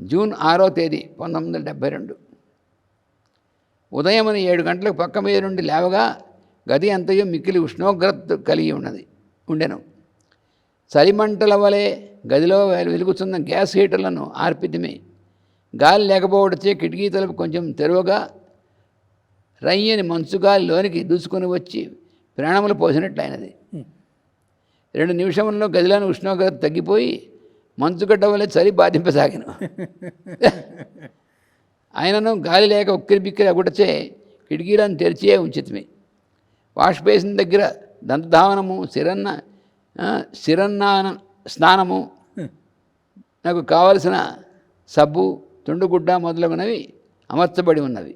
June ఆరో తేదీ పంతొమ్మిది వందల డెబ్భై రెండు. ఉదయం ఏడు గంటలకు పక్క మీద నుండి లేవగా గది అంతయు మిక్కిలి ఉష్ణోగ్రత కలిగి ఉన్నది ఉండెను. చలిమంటల వలె గదిలో వెలుగుతున్న గ్యాస్ హీటర్లను ఆర్పితిమి. గాలి లేకపోవడచే కిటికీ తలుపు కొంచెం తెరువగా రయ్యని మంచు గాలి లోనికి దూసుకొని వచ్చి ప్రాణములు పోసినట్లయినది. రెండు నిమిషంలో గదిలోని ఉష్ణోగ్రత తగ్గిపోయి మంచుగడ్డ వల్ల చలి బాధింపసాగాను. ఆయనను గాలి లేక ఉక్కిరి బిక్కిరి అగుటచే కిటికీలను తెరిచే ఉంచితిమి. వాష్ బేసిన్ దగ్గర దంతధావనము శిరన్న శిరన్నాన స్నానము నాకు కావలసిన సబ్బు తుండుగుడ్డ మొదలగునవి అమర్చబడి ఉన్నవి.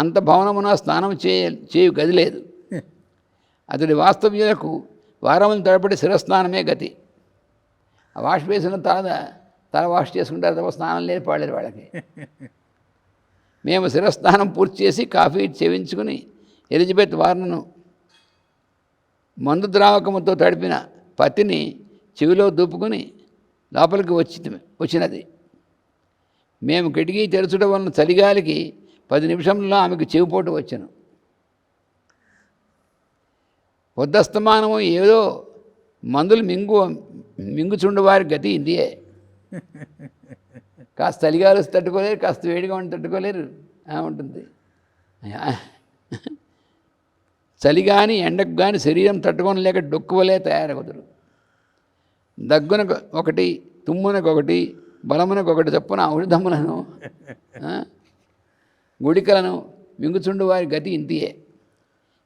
అంత భవనమున స్నానం చేయ చేయు గది లేదు. అతడి వాస్తవ్యులకు వారముల తడబడి శిరస్నానమే గతి. వాష్ బేసిన్ తల తల వాష్ చేసుకుంటారు తప్ప స్నానం లేదు పాడలేరు వాళ్ళకి. మేము శిరస్నానం పూర్తి చేసి కాఫీ సేవించుకుని ఎలిజబెత్ వార్నను మందు ద్రావకముతో తడిపిన పత్తిని చెవిలో దూపుకొని లోపలికి వచ్చి వచ్చినది. మేము కిటికీ తెరచడం వలన చలిగాలికి పది నిమిషంలో ఆమెకు చెవిపోటు వచ్చాను. పొద్దస్తమానము ఏదో మందులు మింగు మింగుచుండు వారి గతి ఇందియే. కాస్త చలిగాలు తట్టుకోలేరు కాస్త వేడిగా ఉండి తట్టుకోలేరు. ఉంటుంది చలి కానీ ఎండకు కానీ శరీరం తట్టుకోనలేక డొక్కువలే తయారవుతారు దగ్గునకు ఒకటి తుమ్మునకు ఒకటి బలమునకు ఒకటి చొప్పున ఔషధములను గుడికలను మింగుచుండు వారి గతి ఇంతియే.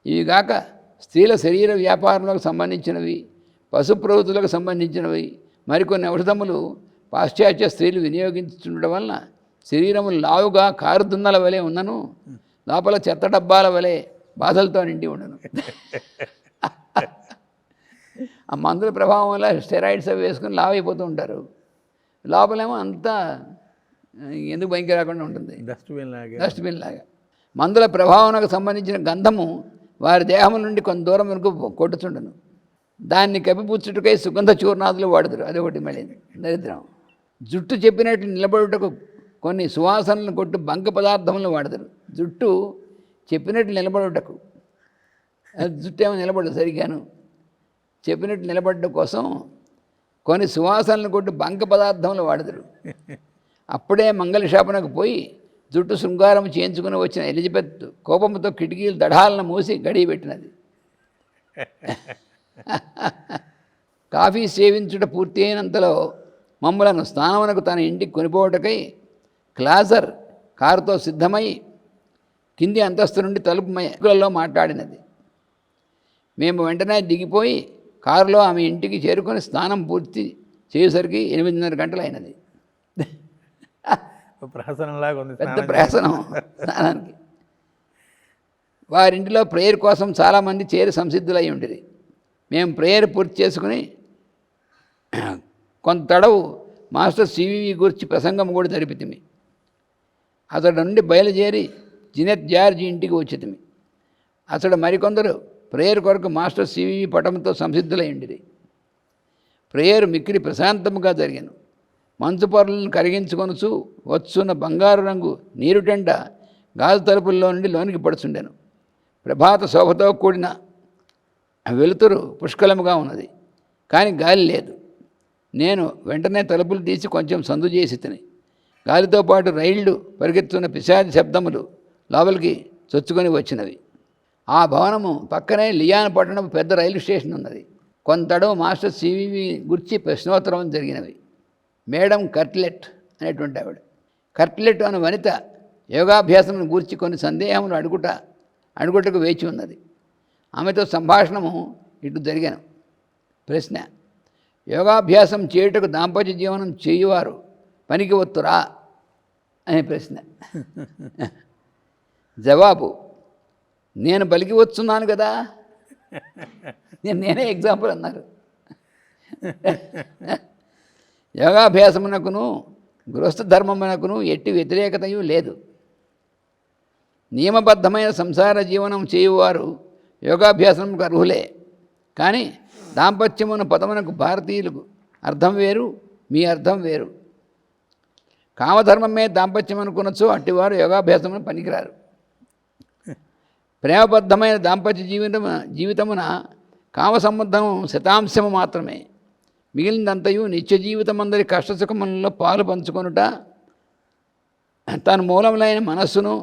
ఇవి కాక స్త్రీల శరీర వ్యాపారములకు సంబంధించినవి. పశు ప్రవృత్తులకు సంబంధించినవి. మరికొన్ని ఔషధములు పాశ్చాత్య స్త్రీలు వినియోగించుండడం వలన శరీరము లావుగా కారుదున్నల వలె ఉన్నను. లోపల చెత్త డబ్బాల వలె బాధలతో నిండి ఉండను. ఆ మందుల ప్రభావం వల్ల స్టెరాయిడ్స్ అవి వేసుకుని లావ్ అయిపోతూ ఉంటారు. లోపలేమో అంతా ఎందుకు భయంకర రాకుండా ఉంటుంది? డస్ట్బిన్ లాగా. డస్ట్బిన్ లాగా. మందుల ప్రభావానికి సంబంధించిన గంధము వారి దేహం నుండి కొంత దూరం వరకు కొట్టుచుండను. దాన్ని కప్పిపుచ్చుటకై సుగంధ చూర్ణాదులు వాడుతారు అదొకటి మళ్ళీ దరిద్రం. జుట్టు చెప్పినట్లు నిలబడుటకు కొన్ని సువాసనలను కొట్టు బంక పదార్థములను వాడతారు జుట్టు చెప్పినట్లు నిలబడుటకు. జుట్టు ఏమో నిలబడదు సరిగాను. చెప్పినట్టు నిలబడడం కోసం కొన్ని సువాసనలు కొట్టి బంక పదార్థములు వాడతారు అప్పుడే మంగళశాపనకు పోయి జుట్టు శృంగారం చేయించుకుని వచ్చిన ఎలిజబెత్ కోపంతో కిటికీలు దడాలను మూసి గడియ పెట్టినది కాఫీ సేవించుట పూర్తి అయినంతలో మమ్మలను స్నానమునకు తన ఇంటికి కొనిపోవటకై క్లాజర్ కారుతో సిద్ధమై కింది అంతస్తు నుండి తలుపు మైకులలో మాట్లాడినది. మేము వెంటనే దిగిపోయి కారులో ఆమె ఇంటికి చేరుకొని స్నానం పూర్తి చేసేసరికి ఎనిమిదిన్నర గంటలు అయినది ప్రహసనంలాగా ఉంది పెద్ద స్నానం ప్రయాసనం స్నానానికి. వారింటిలో ప్రేయర్ కోసం చాలామంది చేరి సంసిద్ధులై ఉండేది మేము ప్రేయర్ పూర్తి చేసుకుని కొంత తడవు మాస్టర్ సివివి గురించి ప్రసంగం కూడా జరిపితిమి. అతడు నుండి బయలుదేరి జినెత్ జార్జి ఇంటికి వచ్చితిమి. అతడు మరికొందరు ప్రేయర్ కొరకు మాస్టర్ సివివి పటంతో సంసిద్ధులై ప్రేయర్ మిక్కిలి ప్రశాంతముగా జరిగాను. మంచు పొరలను కరిగించుకొనుచు వచ్చున్న బంగారు రంగు నీరుటెండ గాజు తలుపుల్లో నుండి లోనికి పడుచుండెను. ప్రభాత శోభతో కూడిన వెలుతురు పుష్కలముగా ఉన్నది. కానీ గాలి లేదు. నేను వెంటనే తలుపులు తీసి కొంచెం సందు చేసి తిని గాలితో పాటు రైళ్ళు పరిగెత్తున్న పిశాది శబ్దములు లోపలికి చొచ్చుకొని వచ్చినవి. ఆ భవనము పక్కనే లియాన్ పట్టణం పెద్ద రైలు స్టేషన్ ఉన్నది. కొంతడవు మాస్టర్ సివివి గుర్చి ప్రశ్నోత్తరం జరిగినవి. మేడం కర్ట్లెట్ అనేటువంటి ఆవిడ. కర్ట్లెట్ అనే వనిత యోగాభ్యాసం గూర్చి కొన్ని సందేహములు అడుగుట అడుగుటకు వేచి ఉన్నది. ఆమెతో సంభాషణము ఇటు జరిగాను. ప్రశ్న యోగాభ్యాసం చేయుటకు దాంపత్య జీవనం చేయువారు పనికి వత్తురా? అనే ప్రశ్న. జవాబు నేను పలికి వస్తున్నాను కదా? నేను నేనే ఎగ్జాంపుల్ అన్నారు. యోగాభ్యాసమునకును గృహస్థ ధర్మమునకును ఎట్టి వ్యతిరేకతయు లేదు. నియమబద్ధమైన సంసార జీవనం చేయువారు యోగాభ్యాసంకు అర్హులే కానీ దాంపత్యమున పదమునకు భారతీయులకు అర్థం వేరు మీ అర్థం వేరు. కామధర్మమే దాంపత్యం అనుకునొచ్చు అట్టివారు యోగాభ్యాసమున పనికిరారు. ప్రేమబద్ధమైన దాంపత్య జీవితం జీవితమున కామ సంబంధం శతాంశము మాత్రమే. మిగిలినంతయు నిత్య జీవితం అందరి కష్టసుఖములలో పాలు పంచుకొనుట తన మూలములైన మనస్సును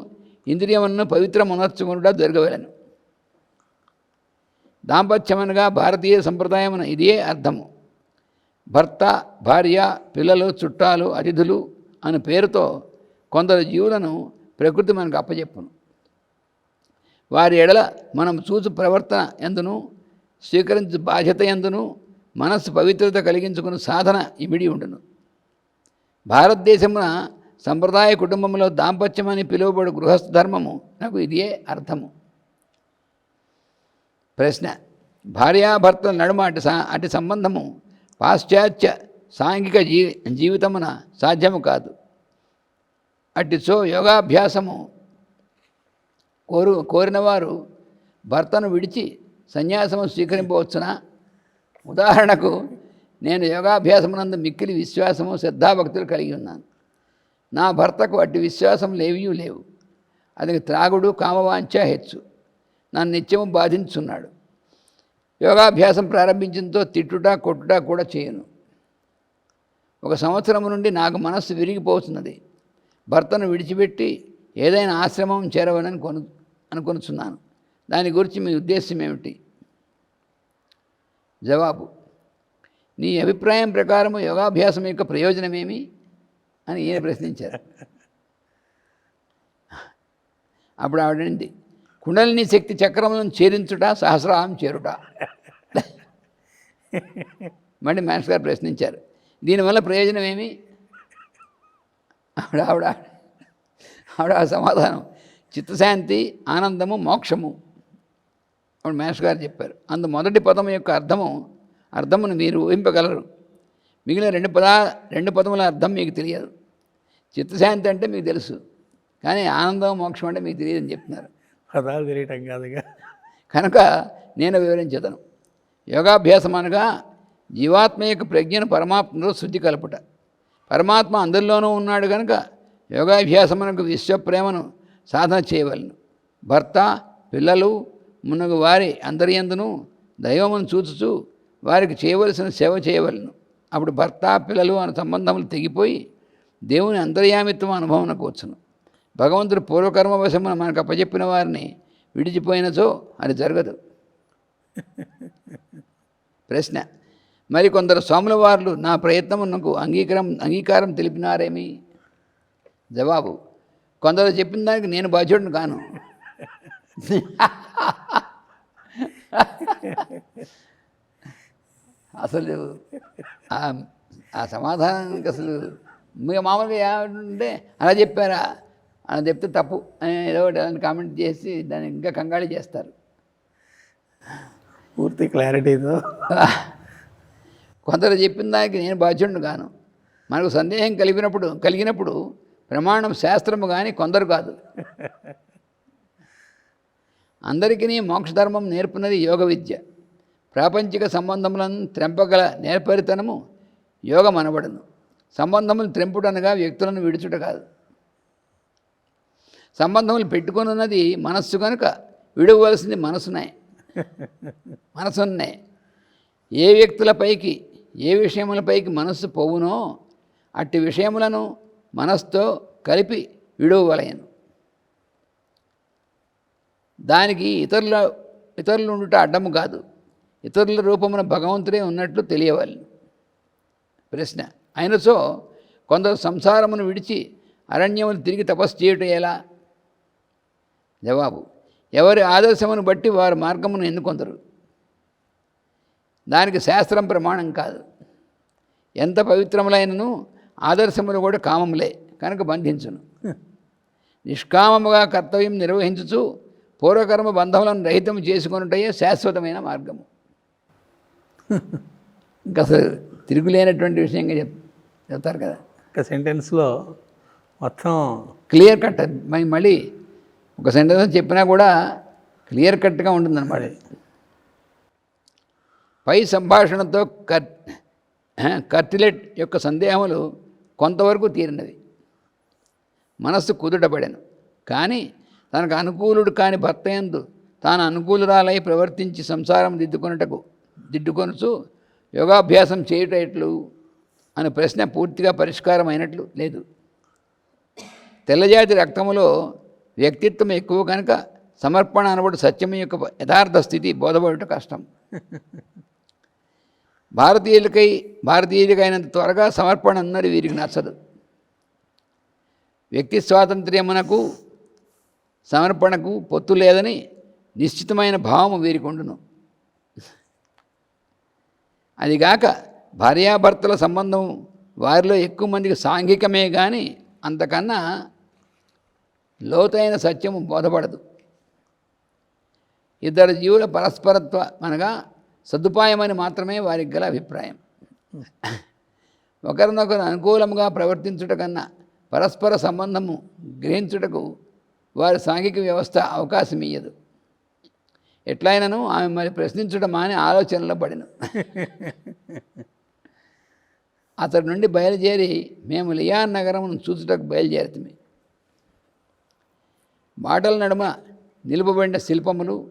ఇంద్రియములను పవిత్రమునర్చుకొనుట జరగవలను. దాంపత్యమనగా భారతీయ సంప్రదాయం ఇదే అర్థము. భర్త భార్య పిల్లలు చుట్టాలు అతిథులు అనే పేరుతో కొందరు జీవులను ప్రకృతి మనకు అప్పచెప్పును వారి ఎడల మనం చూచు ప్రవర్తన ఎందును? స్వీకరించు బాధ్యత ఎందును? మనస్సు పవిత్రత కలిగించుకుని సాధన ఇమిడి ఉండును. భారతదేశమున సంప్రదాయ కుటుంబంలో దాంపత్యం అని పిలువబడు గృహస్థ ధర్మము నాకు ఇదే అర్థము. ప్రశ్న. భార్యాభర్తల నడుమ అటు సా అటు సంబంధము పాశ్చాత్య సాంఘిక జీ జీవితమున సాధ్యము కాదు. అట్టిచో యోగాభ్యాసము కోరు కోరినవారు భర్తను విడిచి సన్యాసము స్వీకరింపవచ్చునా? ఉదాహరణకు నేను యోగాభ్యాసమునందు మిక్కిలి విశ్వాసము శ్రద్ధాభక్తులు కలిగి ఉన్నాను. నా భర్తకు అట్టి విశ్వాసం లేవీ లేవు. అది త్రాగుడు కామవాంఛ హెచ్చు. నన్ను నిత్యము బాధించున్నాడు. యోగాభ్యాసం ప్రారంభించడంతో తిట్టుట కొట్టుట కూడా చేయను. ఒక సంవత్సరం నుండి నాకు మనస్సు విరిగిపోతున్నది. భర్తను విడిచిపెట్టి ఏదైనా ఆశ్రమం చేరవనని కొను అనుకొనుచున్నాను. దాని గురించి మీ ఉద్దేశం ఏమిటి? జవాబు నీ అభిప్రాయం ప్రకారము యోగాభ్యాసం యొక్క ప్రయోజనమేమి? అని ఈయన ప్రశ్నించారు. అప్పుడు ఆవిడండి కుండలిని శక్తి చక్రములను చేరించుట సహస్రాం చేరుట. మళ్ళీ మాస్టర్ గారు ప్రశ్నించారు. దీనివల్ల ప్రయోజనం ఏమి? ఆవిడ ఆవిడ ఆవిడ సమాధానం. చిత్తశాంతి ఆనందము మోక్షము. అప్పుడు మేనస్ గారు చెప్పారు. అందు మొదటి పదం యొక్క అర్థము అర్థమును మీరు ఊహింపగలరు. మిగిలిన రెండు పదా రెండు పదముల అర్థం మీకు తెలియదు. చిత్తశాంతి అంటే మీకు తెలుసు. కానీ ఆనందం మోక్షం అంటే మీకు తెలియదని చెప్తున్నారు. పదాలు తెలియటం కాదుగా. కనుక నేను వివరించదను. యోగాభ్యాసం అనగా జీవాత్మ యొక్క ప్రజ్ఞను పరమాత్మలో శుద్ధి కలుపుట. పరమాత్మ అందరిలోనూ ఉన్నాడు కనుక యోగాభ్యాసమునకు విశ్వప్రేమను సాధన చేయవలను. భర్త పిల్లలు మునగు వారి అందరియందును దైవమును చూచుచూ వారికి చేయవలసిన సేవ చేయవలను. అప్పుడు భర్త పిల్లలు అనే సంబంధములు తెగిపోయి దేవుని అంతర్యామిత్వం అనుభవంకు వచ్చును. భగవంతుడు పూర్వకర్మ వశమున మనకు అప్పచెప్పిన వారిని విడిచిపోయినచో అది జరగదు. ప్రశ్న. మరి కొందరు స్వాముల వార్లు నా ప్రయత్నమునకు అంగీకారం అంగీకారం తెలిపినారేమి? జవాబు. కొందరు చెప్పిన దానికి నేను బాధ్యుడిని కాను. అసలు ఆ- సమాధానానికి అసలు మీ మామూలుగా ఏమంటే అలా చెప్పారా? అలా చెప్తే తప్పు అని ఏదో ఒకటి కామెంట్ చేసి దాన్ని ఇంకా కంగాళి చేస్తారు. పూర్తి క్లారిటీతో కొందరు చెప్పిన దానికి నేను బాధ్యుడిని కాను. మనకు సందేహం కలిగినప్పుడు కలిగినప్పుడు ప్రమాణం శాస్త్రము కానీ కొందరు కాదు. అందరికీ మోక్షధర్మం నేర్పున్నది యోగ విద్య. ప్రాపంచిక సంబంధములను త్రెంపగల నేర్పరితనము యోగం అనబడును సంబంధములు త్రెంపుటనగా వ్యక్తులను విడుచుట కాదు. సంబంధములు పెట్టుకొని ఉన్నది మనస్సు కనుక విడవలసింది మనసునే. మనసున్నే. ఏ వ్యక్తులపైకి ఏ విషయములపైకి మనస్సు పోవునో అట్టి విషయములను మనస్సుతో కలిపి విడవలయను. దానికి ఇతరుల ఇతరులు ఉండుట అడ్డము కాదు. ఇతరుల రూపమున భగవంతుడే ఉన్నట్లు తెలియవాలి ప్రశ్న. అయినచో కొందరు సంసారమును విడిచి అరణ్యమును తిరిగి తపస్సు చేయుట ఎలా? జవాబు. ఎవరి ఆదర్శమును బట్టి వారి మార్గమును ఎన్నుకొందరు? దానికి శాస్త్రం ప్రమాణం కాదు. ఎంత పవిత్రములైనను ఆదర్శములు కూడా కామములే కనుక బంధించును. నిష్కామముగా కర్తవ్యం నిర్వహించుచు పూర్వకర్మ బంధములను రహితం చేసుకున్నట్టయే శాశ్వతమైన మార్గము. ఇంకా అసలు తిరుగులేనటువంటి విషయంగా చెప్ చెప్తారు కదా. ఒక సెంటెన్స్లో మొత్తం క్లియర్ కట్ మళ్ళీ ఒక సెంటెన్స్ చెప్పినా కూడా క్లియర్ కట్గా ఉంటుందన్నమాట పై సంభాషణతో కర్ కర్టిలెట్ యొక్క సందేహములు కొంతవరకు తీరినవి మనస్సు కుదుటపడాను. కానీ తనకు అనుకూలుడు కాని భర్త ఎందు తాను అనుకూలురాలై ప్రవర్తించి సంసారం దిద్దుకొనుటకు దిద్దుకొనుచు యోగాభ్యాసం చేయుట ఎట్లు? అనే ప్రశ్న పూర్తిగా పరిష్కారం అయినట్లు లేదు. తెల్లజాతి రక్తములో వ్యక్తిత్వం ఎక్కువ కనుక సమర్పణ అనబడు సత్యం యొక్క యథార్థ స్థితి బోధపడటం కష్టం. భారతీయులకై భారతీయులకైనంత త్వరగా సమర్పణ అన్నది వీరికి నచ్చదు. వ్యక్తి స్వాతంత్ర్యమునకు సమర్పణకు పొత్తు లేదని నిశ్చితమైన భావము వీరికి ఉండును అదిగాక భార్యాభర్తల సంబంధం వారిలో ఎక్కువ మందికి సాంఘికమే కానీ అంతకన్నా లోతైన సత్యము బోధపడదు. ఇద్దరు జీవుల పరస్పరత్వ అనగా సదుపాయమని మాత్రమే వారికి గల అభిప్రాయం. ఒకరినొకరు అనుకూలంగా ప్రవర్తించుట కన్నా పరస్పర సంబంధము గ్రహించుటకు వారి సాంఘిక వ్యవస్థ అవకాశం ఇయ్యదు ఎట్లయినను ఆమె మరి ప్రశ్నించడం మాని ఆలోచనలో పడిను. అతడి నుండి బయలుదేరి మేము లియాన్ నగరమును చూచుటకు బయలుదేరుతుంది మాటల నడుమ నిలుపబడిన శిల్పములు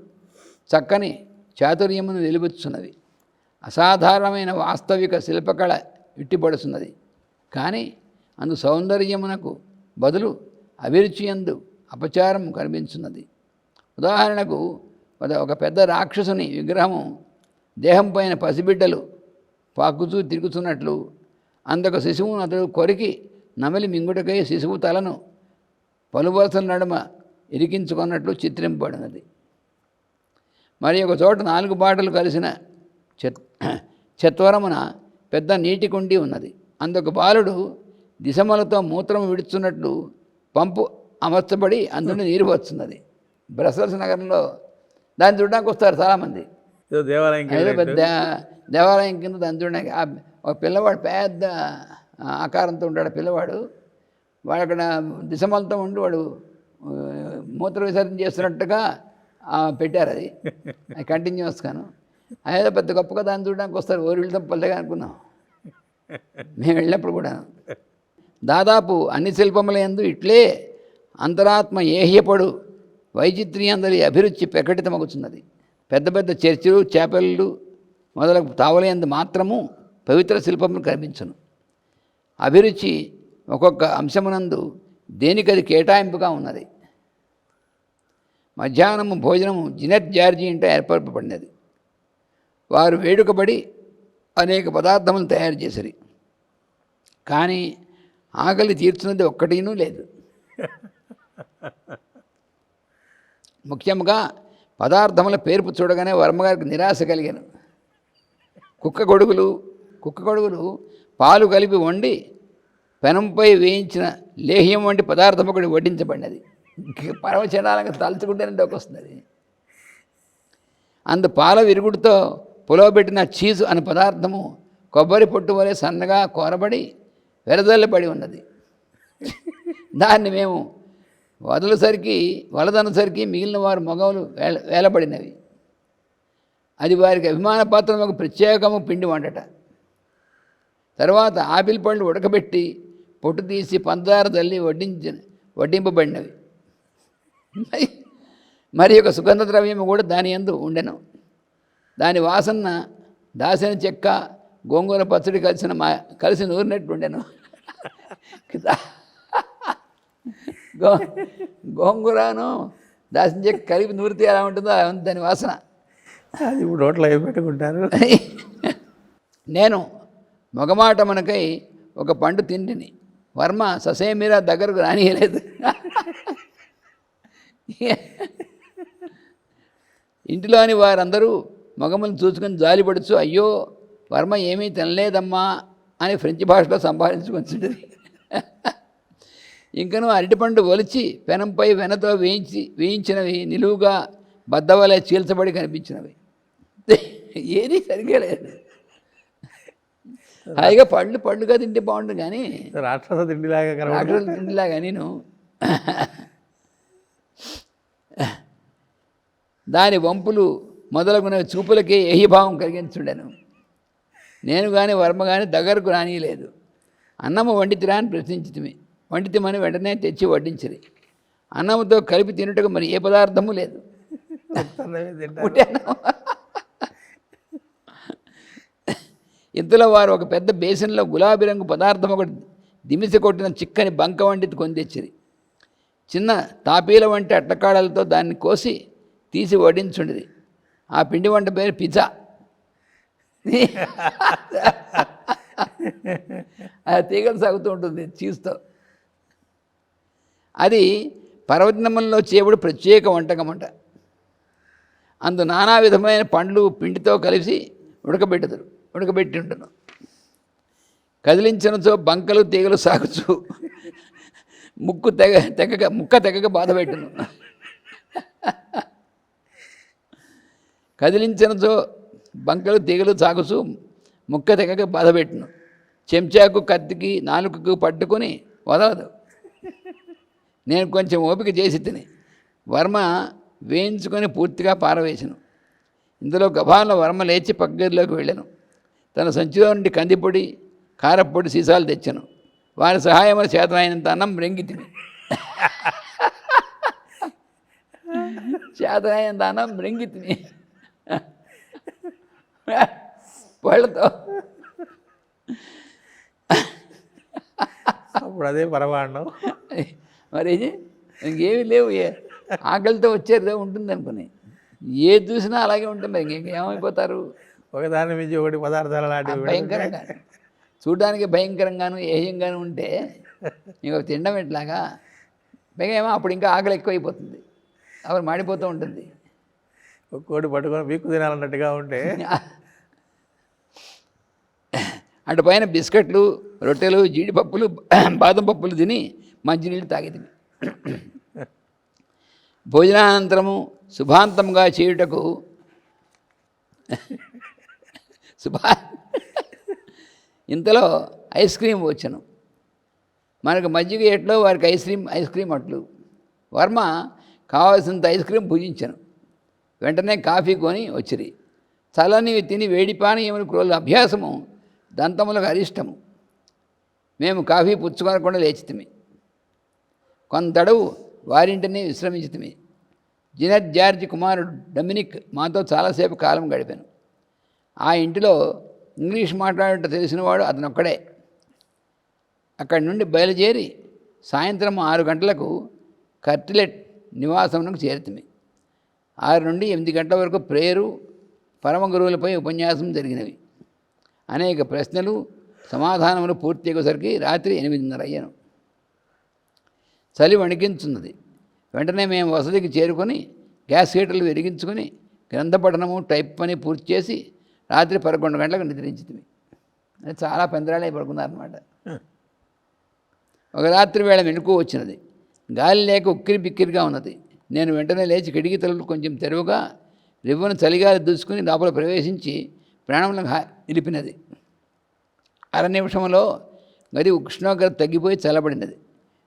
చక్కని చాతుర్యమును నిలుపుచున్నవి అసాధారణమైన వాస్తవిక శిల్పకళ ఇట్టిపడుచున్నది. కానీ అందు సౌందర్యమునకు బదులు అభిరుచి అందు అపచారం కనిపించున్నది. ఉదాహరణకు ఒక- ఒక పెద్ద రాక్షసుని విగ్రహము దేహం పైన పసిబిడ్డలు పాకుతూ తిరుగుతున్నట్లు అందొక శిశువును అతడు కొరికి నమిలి మింగుటకై శిశువు తలను పలువరుసల నడుమ ఇరికించుకున్నట్లు చిత్రింపబడినది. మరి ఒక చోట నాలుగు బాటలు కలిసిన చెత్ చత్వరమున పెద్ద నీటి కుండి ఉన్నది. అందుకు బాలుడు దిశమలతో మూత్రం విడుచున్నట్లు పంపు అమర్చబడి అందులో నీరు వస్తున్నది బ్రసల్స్ నగరంలో దాన్ని చూడడానికి వస్తారు చాలామంది. దేవాలయం పెద్ద దేవాలయం కింద దాన్ని చూడడానికి ఒక పిల్లవాడు పెద్ద ఆకారంతో ఉంటాడు పిల్లవాడు. వాడు అక్కడ దిశమలతో ఉండి వాడు మూత్ర విసర్జన చేస్తున్నట్టుగా పెట్టారు అది. కంటిన్యూ వస్తాను అదేదో పెద్ద గొప్పగా దాన్ని చూడడానికి వస్తారు. ఓరి వెళ్తాం పల్లెగా అనుకున్నాం. మేము వెళ్ళినప్పుడు కూడా. దాదాపు అన్ని శిల్పముల యందు ఇట్లే అంతరాత్మ ఏహ్యపడు వైచిత్ర్యందరి అభిరుచి ప్రకటితమగుతున్నది పెద్ద పెద్ద చర్చిలు చేపలు మొదలగు తావలయందు మాత్రము పవిత్ర శిల్పములు కనిపించను. అభిరుచి ఒక్కొక్క అంశమునందు దేనికది కేటాయింపుగా ఉన్నది? మధ్యాహ్నము భోజనము జినెట్ జార్జీ ఇంట ఏర్పరపబడినది. వారు వేడుకబడి అనేక పదార్థములు తయారు చేసిరి. కానీ ఆకలి తీర్చున్నది ఒక్కటినూ లేదు. ముఖ్యంగా పదార్థముల పేర్పు చూడగానే వర్మగారికి నిరాశ కలిగాను. కుక్క గొడుగులు కుక్క గొడుగులు పాలు కలిపి వండి పెనంపై వేయించిన లేహ్యం వంటి పదార్థం ఒకటి వడ్డించబడినది. పరమచనాలంగా తలుచుకుంటేనే డొక్కొస్తుంది అందు. పాల విరుగుడుతో పులవబెట్టిన చీజు అనే పదార్థము కొబ్బరి పొట్టు వలె సన్నగా కోరబడి వెరదల్లబడి ఉన్నది. దాన్ని మేము వదలసరికి వలదనసరికి మిగిలిన వారు మగవులు వేల వేలబడినవి. అది వారికి అభిమాన పాత్ర ఒక ప్రత్యేకము పిండి వండట తర్వాత ఆపిల్ పండ్లు ఉడకబెట్టి పొట్టు తీసి పంచదార తల్లి వడ్డించిన వడ్డింపబడినవి. మరి ఒక సుగంధ ద్రవ్యము కూడా దాని ఎందు ఉండెను. దాని వాసన దాసిన చెక్క గోంగూర పచ్చడి కలిసిన మా కలిసి నూరినట్టు ఉండెను. గో గోంగూరను దాసిన చెక్క కలిపి నూరితే ఎలా ఉంటుందో దాని వాసన. అది ఇప్పుడు రోడ్లు అవి పెట్టుకుంటారు? నేను మగమాట మనకై ఒక పండు తిండిని. వర్మ ససేమిరా దగ్గరకు రానియలేదు. ఇంటిలోని వారందరూ మగములను చూసుకొని జాలిపడుచు అయ్యో వర్మ ఏమీ తినలేదమ్మా అని ఫ్రెంచ్ భాషలో సంభాషించుకొచ్చింది ఇంకను అరటిపండు ఒలిచి పెనంపై వెనతో వేయించి వేయించినవి నిలువుగా బద్దవలే చీల్చబడి కనిపించినవి. ఏది సరిగ్గా లేదు. హాయిగా పళ్ళు పళ్ళుగా తింటే బాగుంటుంది కానీ రాక్షస తిండిలాగా రాక్షసుల తిండిలాగా నేను దాని వంపులు మొదలగున చూపులకే ఏహిభావం కలిగించుండెను. నేను కానీ వర్మ కానీ దగ్గరకు రానియలేదు. అన్నము వండితిరా అని ప్రశ్నించితిమి. వండితిమని వెంటనే తెచ్చి వడ్డించిరి. అన్నముతో కలిపి తినుటకు మరి ఏ పదార్థము లేదు. ఇంతలో వారు ఒక పెద్ద బేసిన్లో గులాబీ రంగు పదార్థం ఒకటి దిమిసి కొట్టిన చిక్కని బంక వంటిది కొని తెచ్చిరి. చిన్న తాపీల వంటి అట్టకాడలతో దాన్ని కోసి తీసి వడించుండేది ఆ పిండి వంట పేరు పిజ్జా. ఆ తీగలు సాగుతూ ఉంటుంది చీజ్తో అది పర్వదినములలో చేపడు ప్రత్యేక వంటకం అంట అందు నానా విధమైన పండ్లు పిండితో కలిసి ఉడకబెట్టుదురు ఉడకబెట్టి ఉంటును కదిలించినచో బంకలు తీగలు సాగుచు. ముక్కు తెగ తెగక ముక్క తెగక బాధ పెట్టును కదిలించినచో బంకలు తీగలు సాగుసు ముక్క తెగక బాధపెట్టును చెంచాకు కత్తికి నాలుకకు పట్టుకొని వదలదు. నేను కొంచెం ఓపిక చేసి తిని వర్మ వేయించుకొని పూర్తిగా పారవేశాను ఇందులో గభాల వర్మ లేచి పక్కగదిలోకి వెళ్ళాను. తన సంచిలో నుండి కందిపొడి కారపొడి సీసాలు తెచ్చాను. వారి సహాయం చేతనైనంత అన్నం మ్రెంగి తిని. చేతనైనంత అన్నం మ్రెంగి తిని. వాళ్ళతో. అప్పుడు అదే పరమాండం మరి ఇంకేమీ లేవు ఏ- ఆకలితో వచ్చేదే ఉంటుంది అనుకుని. ఏది చూసినా అలాగే ఉంటుంది. మరి ఇంకేమైపోతారు ఒకదాని మించి ఒకటి పదార్థాలు లాంటివి భయంకరంగా. చూడడానికి భయంకరంగాను ఏహ్యంగాను ఉంటే ఇంక తినడం ఎట్లాగా? పైగా ఏమో అప్పుడు ఇంకా ఆకలి ఎక్కువైపోతుంది. అప్పుడు మాడిపోతూ ఉంటుంది. కోడి పట్టుకొని వీక్కు తినాలన్నట్టుగా ఉంటే అటు పైన బిస్కెట్లు రొట్టెలు జీడిపప్పులు బాదం పప్పులు తిని మంచినీళ్ళు తాగేది. భోజనానంతరము శుభాంతంగా చేయుటకు శుభా ఇంతలో ఐస్ క్రీమ్ వచ్చాను. మనకు మజ్జిగ ఎట్లో వారికి ఐస్ క్రీమ్ ఐస్ క్రీమ్ అట్లు. వర్మ కావాల్సినంత ఐస్ క్రీమ్ పూజించను. వెంటనే కాఫీ కొని వచ్చిరి. చల్లనివి తిని వేడి పానీయములు క్రోలు అభ్యాసము దంతములకు అరిష్టము. మేము కాఫీ పుచ్చుకొనకుండా లేచితిమి. కొంతడవు వారింటిని విశ్రమించితిమి. జినత్ జార్జి కుమారుడు డొమినిక్ మాతో చాలాసేపు కాలం గడిపాను. ఆ ఇంటిలో ఇంగ్లీష్ మాట్లాడటం తెలిసినవాడు అతనొక్కడే. అక్కడి నుండి బయలుదేరి సాయంత్రం ఆరు గంటలకు కర్టిలెట్ నివాసమునకు చేరుతుంది ఆరు నుండి ఎనిమిది గంటల వరకు ప్రేయరు పరమ గురువులపై ఉపన్యాసం జరిగినవి. అనేక ప్రశ్నలు సమాధానములు పూర్తి అయ్యేసరికి రాత్రి ఎనిమిదిన్నర అయ్యాను చలి వణికించున్నది. వెంటనే మేము వసతికి చేరుకొని గ్యాస్ హీటర్లు వెలిగించుకొని గ్రంథ పఠనము టైప్ పని పూర్తి చేసి రాత్రి పదకొండు గంటలకు నిద్రించింది అది చాలా పెందరాళే పడుకున్నారన్నమాట ఒక రాత్రి వేళ మెలకు వచ్చినది. గాలి లేక ఉక్కిరి బిక్కిరిగా ఉన్నది. నేను వెంటనే లేచి కిటికీ తలుపులు కొంచెం తెరువుగా రివ్వును చలిగాలి దూసుకుని లోపల ప్రవేశించి ప్రాణములకు హా- నిలిపినది. అర నిమిషంలో గది ఉష్ణోగ్రత తగ్గిపోయి చల్లబడినది.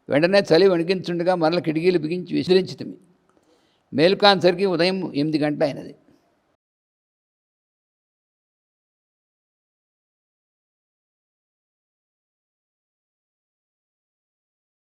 వెంటనే చలి వణికించుండగా మరల కిటికీలు బిగించి విసిరించుతుంది మేలుకాన్సరికి ఉదయం ఎనిమిది గంటల అయినది